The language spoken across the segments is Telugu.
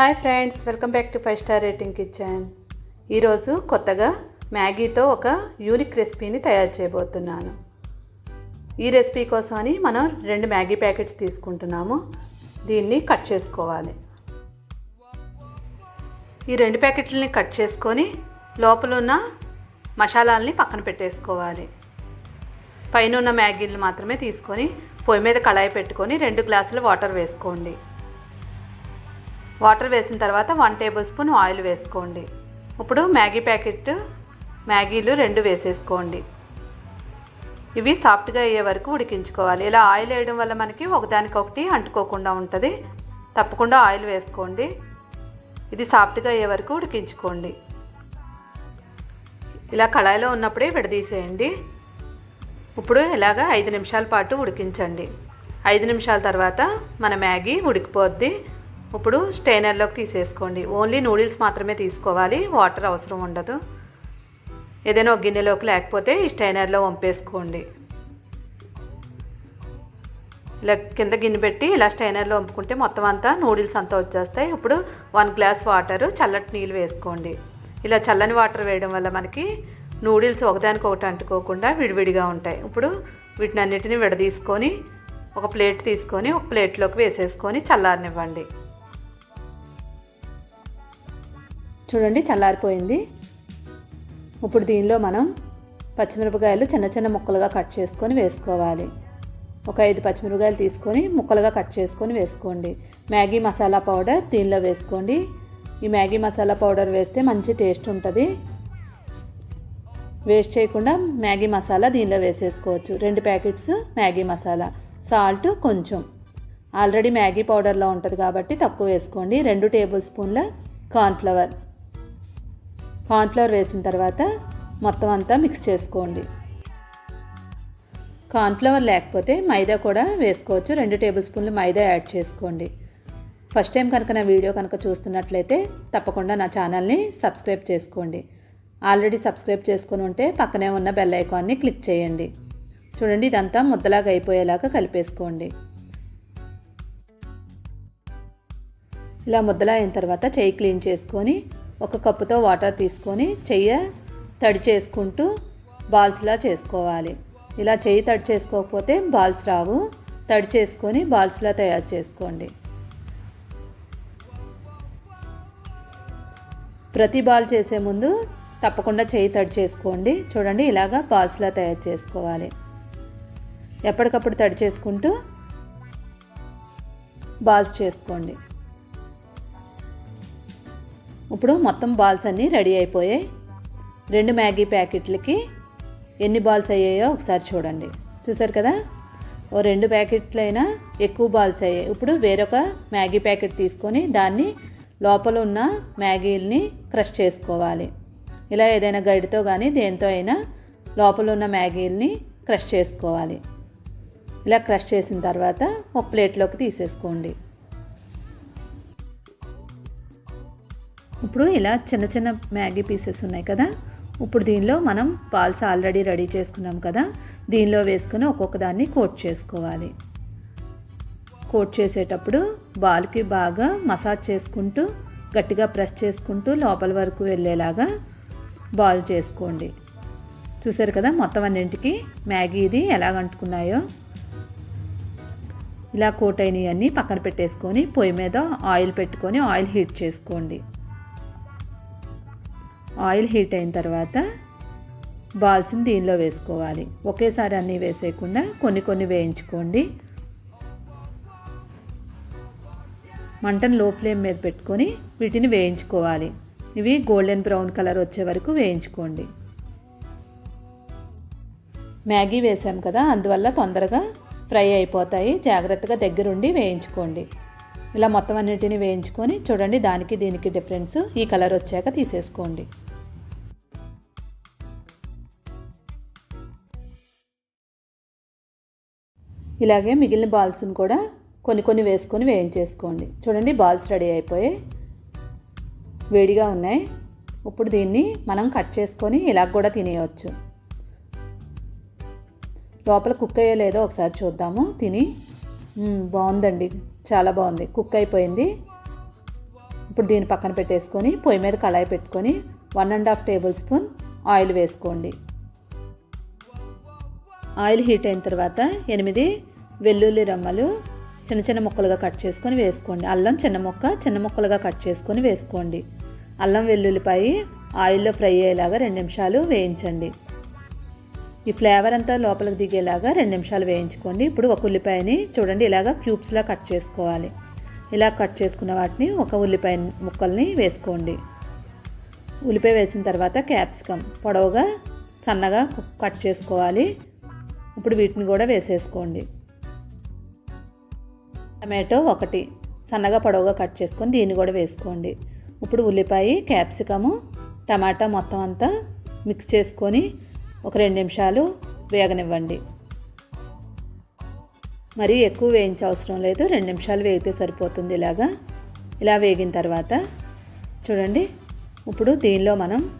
Hi friends welcome back to five star rating kitchen. ఈరోజు కొత్తగా మ్యాగీతో ఒక యూనిక్ రెసిపీని తయారు చేయబోతున్నాను. ఈ రెసిపీ కోసమని మనం రెండు మ్యాగీ ప్యాకెట్స్ తీసుకుంటున్నాము. దీన్ని కట్ చేసుకోవాలి. ఈ రెండు ప్యాకెట్లని కట్ చేసుకొని లోపల ఉన్న మసాలాలని పక్కన పెట్టేసుకోవాలి. పైన ఉన్న మ్యాగీలు మాత్రమే తీసుకొని పొయ్యి మీద కళాయి పెట్టుకొని రెండు గ్లాసులు వాటర్ వేసుకోండి. వాటర్ వేసిన తర్వాత వన్ టేబుల్ స్పూన్ ఆయిల్ వేసుకోండి. ఇప్పుడు మ్యాగీ ప్యాకెట్ మ్యాగీలు రెండు వేసేసుకోండి. ఇవి సాఫ్ట్గా అయ్యే వరకు ఉడికించుకోవాలి. ఇలా ఆయిల్ వేయడం వల్ల మనకి ఒకదానికొకటి అంటుకోకుండా ఉంటుంది. తప్పకుండా ఆయిల్ వేసుకోండి. ఇది సాఫ్ట్గా అయ్యే వరకు ఉడికించుకోండి. ఇలా కళాయిలో ఉన్నప్పుడే విడదీసేయండి. ఇప్పుడు ఇలాగ ఐదు నిమిషాల పాటు ఉడికించండి. ఐదు నిమిషాల తర్వాత మన మ్యాగీ ఉడికిపోద్ది. ఇప్పుడు స్టెయినర్లోకి తీసేసుకోండి. ఓన్లీ నూడిల్స్ మాత్రమే తీసుకోవాలి. వాటర్ అవసరం ఉండదు. ఏదైనా ఒక గిన్నెలోకి లేకపోతే ఈ స్టైనర్లో వంపేసుకోండి. ఇలా కింద గిన్నె పెట్టి ఇలా స్టైనర్లో వంపుకుంటే మొత్తం అంతా నూడిల్స్ అంతా వచ్చేస్తాయి. ఇప్పుడు వన్ గ్లాస్ వాటర్ చల్లటి నీళ్ళు వేసుకోండి. ఇలా చల్లని వాటర్ వేయడం వల్ల మనకి నూడిల్స్ ఒకదానికొకటి అంటుకోకుండా విడివిడిగా ఉంటాయి. ఇప్పుడు వీటిని అన్నిటిని విడదీసుకొని ఒక ప్లేట్ తీసుకొని ఒక ప్లేట్లోకి వేసేసుకొని చల్లారనివ్వండి. చూడండి చల్లారిపోయింది. ఇప్పుడు దీనిలో మనం పచ్చిమిరపకాయలు చిన్న చిన్న ముక్కలుగా కట్ చేసుకొని వేసుకోవాలి. ఒక ఐదు పచ్చిమిరపకాయలు తీసుకొని ముక్కలుగా కట్ చేసుకొని వేసుకోండి. మ్యాగీ మసాలా పౌడర్ దీనిలో వేసుకోండి. ఈ మ్యాగీ మసాలా పౌడర్ వేస్తే మంచి టేస్ట్ ఉంటుంది. వేస్ట్ చేయకుండా మ్యాగీ మసాలా దీనిలో వేసేసుకోవచ్చు. రెండు ప్యాకెట్స్ మ్యాగీ మసాలా. సాల్ట్ కొంచెం. ఆల్రెడీ మ్యాగీ పౌడర్లో ఉంటుంది కాబట్టి తక్కువ వేసుకోండి. రెండు టేబుల్ స్పూన్ల కార్న్ఫ్లవర్. కార్న్ఫ్లవర్ వేసిన తర్వాత మొత్తం అంతా మిక్స్ చేసుకోండి. కార్న్ఫ్లవర్ లేకపోతే మైదా కూడా వేసుకోవచ్చు. రెండు టేబుల్ స్పూన్లు మైదా యాడ్ చేసుకోండి. ఫస్ట్ టైం కనుక నా వీడియో కనుక చూస్తున్నట్లయితే తప్పకుండా నా ఛానల్ని సబ్స్క్రైబ్ చేసుకోండి. ఆల్రెడీ సబ్స్క్రైబ్ చేసుకుని ఉంటే పక్కనే ఉన్న బెల్ ఐకాన్ని క్లిక్ చేయండి. చూడండి ఇదంతా ముద్దలాగా అయిపోయేలాగా కలిపేసుకోండి. ఇలా ముద్దలా అయిన తర్వాత చెయ్యి క్లీన్ చేసుకొని ఒక కప్పుతో వాటర్ తీసుకొని చెయ్యి తడి చేసుకుంటూ బాల్స్లా చేసుకోవాలి. ఇలా చెయ్యి తడి చేసుకోకపోతే బాల్స్ రావు. తడి చేసుకొని బాల్స్లా తయారు చేసుకోండి. ప్రతి బాల్ చేసే ముందు తప్పకుండా చేయి తడి చేసుకోండి. చూడండి ఇలాగా బాల్స్లా తయారు చేసుకోవాలి. ఎప్పటికప్పుడు తడి చేసుకుంటూ బాల్స్ చేసుకోండి. ఇప్పుడు మొత్తం బాల్స్ అన్నీ రెడీ అయిపోయాయి. రెండు మ్యాగీ ప్యాకెట్లకి ఎన్ని బాల్స్ అయ్యాయో ఒకసారి చూడండి. చూసారు కదా? ఓ రెండు ప్యాకెట్లైనా ఎక్కువ బాల్స్ అయ్యాయి. ఇప్పుడు వేరొక మ్యాగీ ప్యాకెట్ తీసుకొని దాన్ని లోపల ఉన్న మ్యాగీల్ని క్రష్ చేసుకోవాలి. ఇలా ఏదైనా గడితో కానీ దేంతో అయినా లోపల ఉన్న మ్యాగీల్ని క్రష్ చేసుకోవాలి. ఇలా క్రష్ చేసిన తర్వాత ఒక ప్లేట్లోకి తీసేసుకోండి. ఇప్పుడు ఇలా చిన్న చిన్న మ్యాగీ పీసెస్ ఉన్నాయి కదా. ఇప్పుడు దీనిలో మనం పాల్స్ ఆల్రెడీ రెడీ చేసుకున్నాం కదా. దీనిలో వేసుకుని ఒక్కొక్క దాన్ని కోట్ చేసుకోవాలి. కోట్ చేసేటప్పుడు బాల్కి బాగా మసాజ్ చేసుకుంటూ గట్టిగా ప్రెస్ చేసుకుంటూ లోపల వరకు వెళ్ళేలాగా బాల్ చేసుకోండి. చూసారు కదా మొత్తం అన్నింటికి మ్యాగీ ఇది ఎలా అంటుకున్నాయో. ఇలా కోట్ అయినవన్నీ పక్కన పెట్టేసుకొని పొయ్యి మీద ఆయిల్ పెట్టుకొని ఆయిల్ హీట్ చేసుకోండి. ఆయిల్ హీట్ అయిన తర్వాత బాల్స్ని దీనిలో వేసుకోవాలి. ఒకేసారి అన్నీ వేసేయకుండా కొన్ని కొన్ని వేయించుకోండి. మంటను లో ఫ్లేమ్ మీద పెట్టుకొని వీటిని వేయించుకోవాలి. ఇవి గోల్డెన్ బ్రౌన్ కలర్ వచ్చే వరకు వేయించుకోండి. మ్యాగీ వేసాం కదా అందువల్ల తొందరగా ఫ్రై అయిపోతాయి. జాగ్రత్తగా దగ్గరుండి వేయించుకోండి. ఇలా మొత్తం అన్నిటిని వేయించుకొని చూడండి దానికి దీనికి డిఫరెన్స్ ఈ కలర్ వచ్చాక తీసేసుకోండి. ఇలాగే మిగిలిన బాల్స్ని కూడా కొన్ని కొన్ని వేసుకొని వేయించేసుకోండి. చూడండి బాల్స్ రెడీ అయిపోయాయి. వేడిగా ఉన్నాయి. ఇప్పుడు దీన్ని మనం కట్ చేసుకొని ఇలా కూడా తినేయవచ్చు లోపల కుక్ అయ్యో లేదో ఒకసారి చూద్దాము. తిని. బాగుందండి. చాలా బాగుంది. కుక్ అయిపోయింది. ఇప్పుడు దీన్ని పక్కన పెట్టేసుకొని పొయ్యి మీద కళాయి పెట్టుకొని one and half tablespoon oil వేసుకోండి. ఆయిల్ హీట్ అయిన తర్వాత ఎనిమిది వెల్లుల్లి రమ్మలు చిన్న చిన్న ముక్కలుగా కట్ చేసుకొని వేసుకోండి. అల్లం చిన్న ముక్క చిన్న ముక్కలుగా కట్ చేసుకొని వేసుకోండి. అల్లం వెల్లుల్లిపాయ ఆయిల్లో ఫ్రై అయ్యేలాగా రెండు నిమిషాలు వేయించండి. ఈ ఫ్లేవర్ అంతా లోపలికి దిగేలాగా రెండు నిమిషాలు వేయించుకోండి. ఇప్పుడు ఒక ఉల్లిపాయని చూడండి ఇలాగ క్యూబ్స్లా కట్ చేసుకోవాలి. ఇలా కట్ చేసుకున్న వాటిని ఒక ఉల్లిపాయ ముక్కల్ని వేసుకోండి. ఉల్లిపాయ వేసిన తర్వాత క్యాప్సికమ్ పొడవుగా సన్నగా కట్ చేసుకోవాలి. ఇప్పుడు వీటిని కూడా వేసేసుకోండి. టమాటో ఒకటి. సన్నగా పొడవుగా కట్ చేసుకొని దీన్ని కూడా వేసుకోండి. ఇప్పుడు ఉల్లిపాయ క్యాప్సికము టమాటా మొత్తం అంతా మిక్స్ చేసుకొని ఒక రెండు నిమిషాలు వేగనివ్వండి. మరి ఎక్కువ వేయించే అవసరం లేదు. రెండు నిమిషాలు వేగితే సరిపోతుంది ఇలాగా. ఇలా వేగిన తర్వాత చూడండి. ఇప్పుడు దీనిలో మనం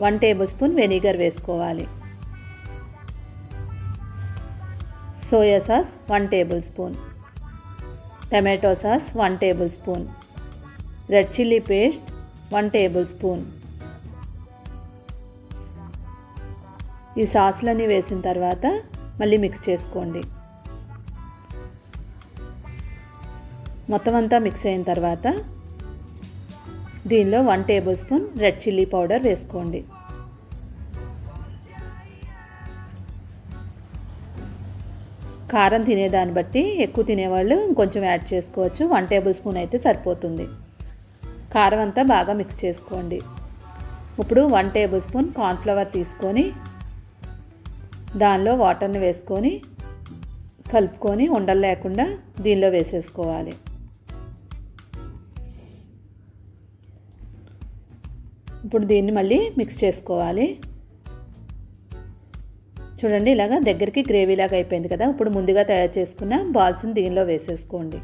వన్ టేబుల్ స్పూన్ వెనిగర్ వేసుకోవాలి. Soya sauce one tablespoon. Tomato sauce one tablespoon. Red chilli paste one tablespoon. ఈ సాసులన్నీ వేసిన తర్వాత మళ్ళీ మిక్స్ చేసుకోండి. మొత్తం అంతా మిక్స్ అయిన తర్వాత దీనిలో one tablespoon red chilli powder వేసుకోండి. కారం తినేదాన్ని బట్టి ఎక్కువ తినేవాళ్ళు ఇంకొంచెం యాడ్ చేసుకోవచ్చు. వన్ టేబుల్ స్పూన్ అయితే సరిపోతుంది. కారం అంతా బాగా మిక్స్ చేసుకోండి. ఇప్పుడు వన్ టేబుల్ స్పూన్ కార్న్ఫ్లవర్ తీసుకొని దానిలో వాటర్ని వేసుకొని కలుపుకొని ఉండలు లేకుండా దీనిలో వేసేసుకోవాలి. ఇప్పుడు దీన్ని మళ్ళీ మిక్స్ చేసుకోవాలి. చూడండి ఇలాగా దగ్గరికి గ్రేవీలాగా అయిపోయింది కదా ఇప్పుడు ముందుగా తయారు చేసుకున్న బాల్స్ని దీనిలో వేసేసుకోండి.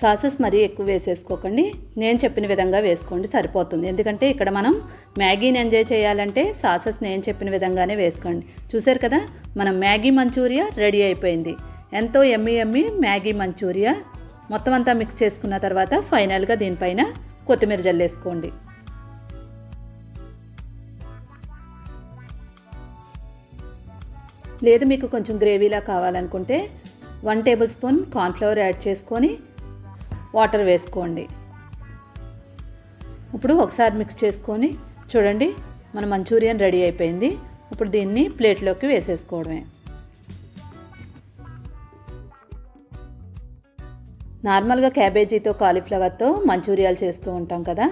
సాసెస్ మరీ ఎక్కువ వేసేసుకోకండి. నేను చెప్పిన విధంగా వేసుకోండి సరిపోతుంది. ఎందుకంటే ఇక్కడ మనం మ్యాగీని ఎంజాయ్ చేయాలంటే సాసెస్ నేను చెప్పిన విధంగానే వేసుకోండి. చూసారు కదా మనం మ్యాగీ మంచూరియా రెడీ అయిపోయింది. ఎంతో ఎమ్మి ఎమ్మి మ్యాగీ మంచూరియా మొత్తం అంతా మిక్స్ చేసుకున్న తర్వాత ఫైనల్గా దీనిపైన కొత్తిమీర జల్లేసుకోండి. లేదు మీకు కొంచెం గ్రేవీలా కావాలనుకుంటే one table spoon cornflour add చేసుకొని వాటర్ వేసుకోండి. ఇప్పుడు ఒకసారి మిక్స్ చేసుకొని చూడండి మన మంచూరియన్ రెడీ అయిపోయింది. ఇప్పుడు దీన్ని ప్లేట్లోకి వేసేసుకోవడమే. నార్మల్గా క్యాబేజీతో కాలీఫ్లవర్తో మంచూరియాలు చేస్తూ ఉంటాం కదా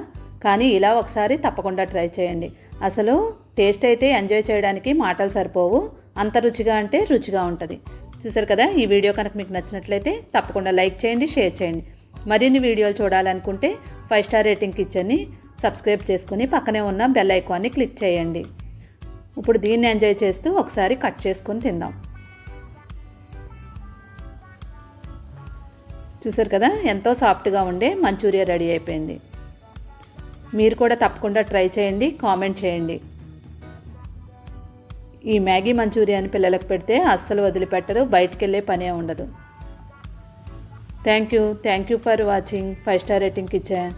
కానీ ఇలా ఒకసారి తప్పకుండా ట్రై చేయండి. అసలు టేస్ట్ అయితే ఎంజాయ్ చేయడానికి మాటలు సరిపోవు. అంత రుచిగా అంటే రుచిగా ఉంటుంది. చూసారు కదా ఈ వీడియో కనుక మీకు నచ్చినట్లయితే తప్పకుండా లైక్ చేయండి షేర్ చేయండి. మరిన్ని వీడియోలు చూడాలనుకుంటే ఫైవ్ స్టార్ రేటింగ్ కిచెన్ని సబ్స్క్రైబ్ చేసుకుని పక్కనే ఉన్న బెల్ ఐకాన్ని క్లిక్ చేయండి. ఇప్పుడు దీన్ని ఎంజాయ్ చేస్తూ ఒకసారి కట్ చేసుకొని తిందాం. చూసారు కదా ఎంతో సాఫ్ట్గా ఉండే మంచూరియా రెడీ అయిపోయింది. మీరు కూడా తప్పకుండా ట్రై చేయండి కామెంట్ చేయండి. ఈ మ్యాగీ మంచూరియాని పిల్లలకు పెడితే అస్సలు వదిలిపెట్టరు బయటికి వెళ్ళే పనే ఉండదు. Thank you thank you for watching. Five star rating kitchen